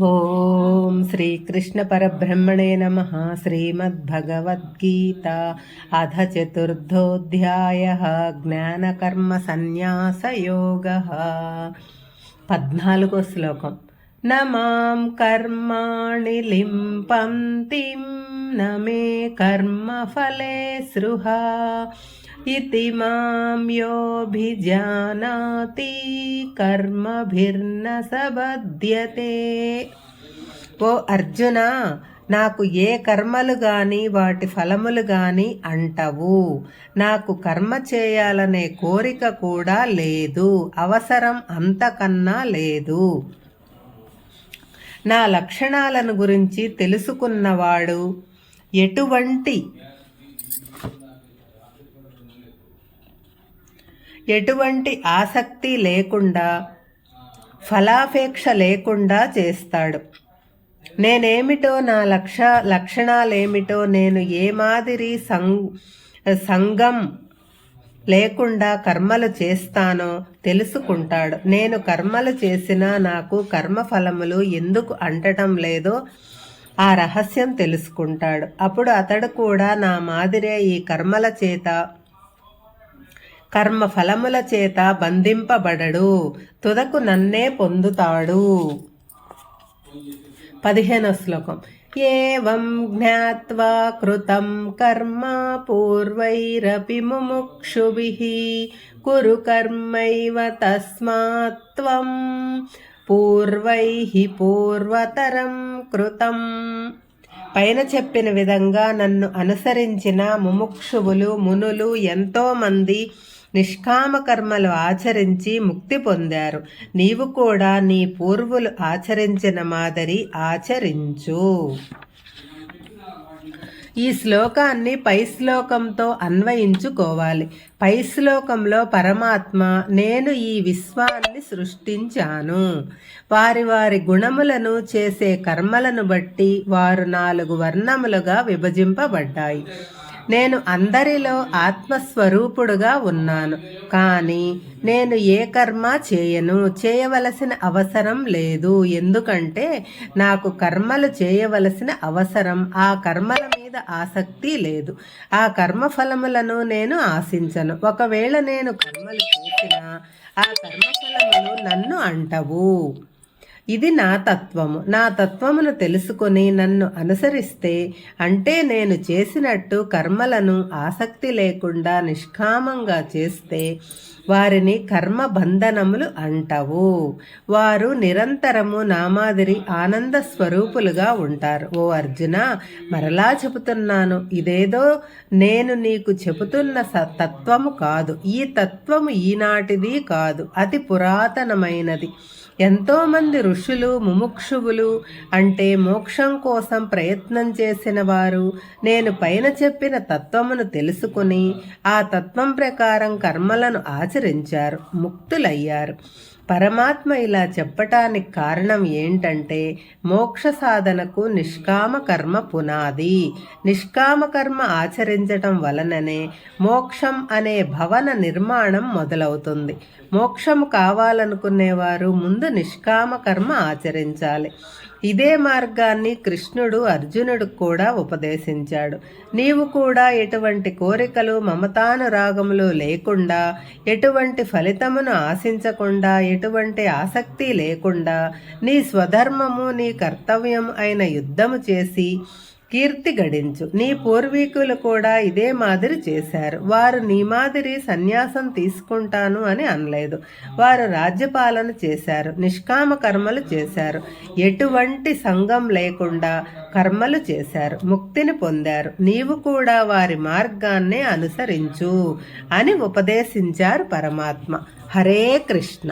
ఓం శ్రీకృష్ణ పరబ్రహ్మణే నమ. శ్రీమద్భగవద్గీత అధ చతుర్థోధ్యాయ జ్ఞానకర్మ సన్యాసయోగ. పద్నాలుగో శ్లోకం. నమాం కర్మాణి లింపంతిం నమే కర్మఫలే సృహ. इति मां योऽभिजानाति కర్మభిర్న సబద్యతే ఓ అర్జున నాకు ఏ కర్మలు గాని వాటి ఫలములు గాని అంటవు నాకు కర్మ చేయాలనే కోరిక కూడా లేదు అవసరం అంతకన్నా లేదు నా లక్షణాలను గురించి తెలుసుకున్నవాడు ఎటువంటి ఎటువంటి ఆసక్తి లేకుండా ఫలాపేక్ష లేకుండా చేస్తాడు. నేనేమిటో నా లక్ష లక్షణాలేమిటో నేను ఏ మాదిరి సం సంఘం లేకుండా కర్మలు చేస్తానో తెలుసుకుంటాడు. నేను కర్మలు చేసినా నాకు కర్మఫలములు ఎందుకు అంటటం లేదో ఆ రహస్యం తెలుసుకుంటాడు. అప్పుడు అతడు కూడా నా మాదిరే ఈ కర్మల చేత కర్మ ఫలముల చేత బంధింపబడడు. తుదకు నన్నే పొందుతాడు. పదిహేనో శ్లోకం. ఏం జ్ఞాత్వా కృతం కర్మ పూర్వైరపి ముముక్షుభి. కురు కర్మైవ తస్మాత్వం పూర్వై పూర్వతరం కృతం. పైన చెప్పిన విధంగా నన్ను అనుసరించిన ముముక్షువులు మునులు ఎంతోమంది నిష్కామ కర్మలు ఆచరించి ముక్తి పొందారు. నీవు కూడా నీ పూర్వులు ఆచరించిన మాదిరి ఆచరించు. ఈ శ్లోకాన్ని పై శ్లోకంతో అన్వయించుకోవాలి. పై శ్లోకంలో పరమాత్మ నేను ఈ విశ్వాన్ని సృష్టించాను. వారి వారి గుణములను చేసే కర్మలను బట్టి వారు నాలుగు వర్ణములుగా విభజింపబడ్డాయి. నేను అందరిలో ఆత్మస్వరూపుడుగా ఉన్నాను. కానీ నేను ఏ కర్మ చేయను చేయవలసిన అవసరం లేదు. ఎందుకంటే నాకు కర్మలు చేయవలసిన అవసరం ఆ కర్మల మీద ఆసక్తి లేదు. ఆ కర్మ ఫలములను నేను ఆశించను. ఒకవేళ నేను కర్మలు చేసినా ఆ కర్మఫలములు నన్ను అంటవు. ఇది నా తత్వము. నా తత్వమును తెలుసుకొని నన్ను అనుసరిస్తే అంటే నేను చేసినట్టు కర్మలను ఆసక్తి లేకుండా నిష్కామంగా చేస్తే వారిని కర్మ బంధనములు అంటవు. వారు నిరంతరము నామాదిరి ఆనంద స్వరూపులుగా ఉంటారు. ఓ అర్జున మరలా చెబుతున్నాను ఇదేదో నేను నీకు చెబుతున్న తత్వము కాదు. ఈ తత్వము ఈనాటిది కాదు. అతి పురాతనమైనది. ఎంతోమంది ఋషులు ముముక్షువులు అంటే మోక్షం కోసం ప్రయత్నం చేసిన వారు నేను పైన చెప్పిన తత్వమును తెలుసుకుని ఆ తత్వం ప్రకారం కర్మలను ఆచరించారు ముక్తులయ్యారు. పరమాత్మ ఇలా చెప్పటానికి కారణం ఏంటంటే మోక్ష సాధనకు నిష్కామ కర్మ పునాది. నిష్కామ కర్మ ఆచరించటం వలననే మోక్షం అనే భవన నిర్మాణం మొదలవుతుంది. మోక్షము కావాలనుకునేవారు ముందు నిష్కామ కర్మ ఆచరించాలి. ఇదే మార్గాన్ని కృష్ణుడు అర్జునుడు కూడా ఉపదేశించాడు. నీవు కూడా ఎటువంటి కోరికలు మమతానురాగములు లేకుండా ఎటువంటి ఫలితమును ఆశించకుండా ఎటువంటి ఆసక్తి లేకుండా నీ స్వధర్మము నీ కర్తవ్యం అయిన యుద్ధము చేసి కీర్తి గడించు. నీ పూర్వీకులు కూడా ఇదే మాదిరి చేశారు. వారు నీ మాదిరి సన్యాసం తీసుకుంటాను అని అనలేదు. వారు రాజ్యపాలన చేశారు నిష్కామ కర్మలు చేశారు. ఎటువంటి సంఘం లేకుండా కర్మలు చేశారు ముక్తిని పొందారు. నీవు కూడా వారి మార్గాన్నే అనుసరించు అని ఉపదేశించారు పరమాత్మ. హరే కృష్ణ.